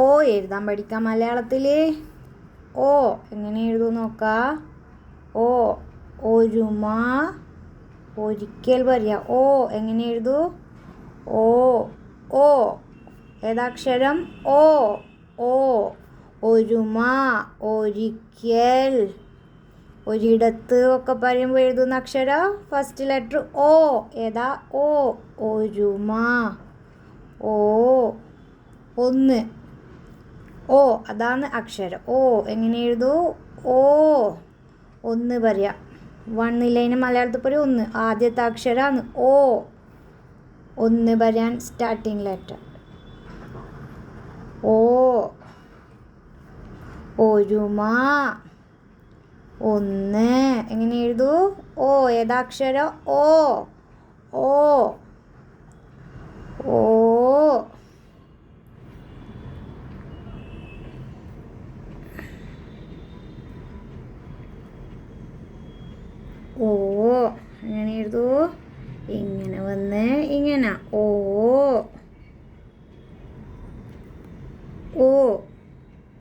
ഓ എഴുതാൻ പഠിക്കാം മലയാളത്തിൽ ഓ എങ്ങനെ എഴുതും നോക്കാം? ഓ ഒരുമ ഒരിക്കൽ പറയാം. ഓ എങ്ങനെ എഴുതൂ? ഓ ഓ ഏതാക്ഷരം? ഓ ഓ ഒരുമ ഒരിക്കൽ. ഒരിടത്ത് ഒക്കെ പറയുമ്പോൾ എഴുതുന്ന അക്ഷരം? ഫസ്റ്റ് ലെറ്റർ ഓ ഏതാ? ഓ ഒരുമ ഓ ഒന്ന്. ഓ അതാണ് അക്ഷരം. ഓ എങ്ങനെ എഴുതൂ? ഓ ഒന്ന് പറയാം. വണ്ണില്ലതിന് മലയാളത്തിൽ പറയും. ഒന്ന്. ആദ്യത്തെ അക്ഷരമാണ് ഓ. ഒന്ന് പറയാൻ സ്റ്റാർട്ടിങ് ലെറ്റർ ഓ ഒരുമ ഒന്ന്. എങ്ങനെ എഴുതൂ? ഓ ഏതാക്ഷരം ഓ. ഓ. ഓ അങ്ങനെ എഴുതൂ. ഇങ്ങനെ വന്ന് ഇങ്ങനെ. ഓ. ഓ.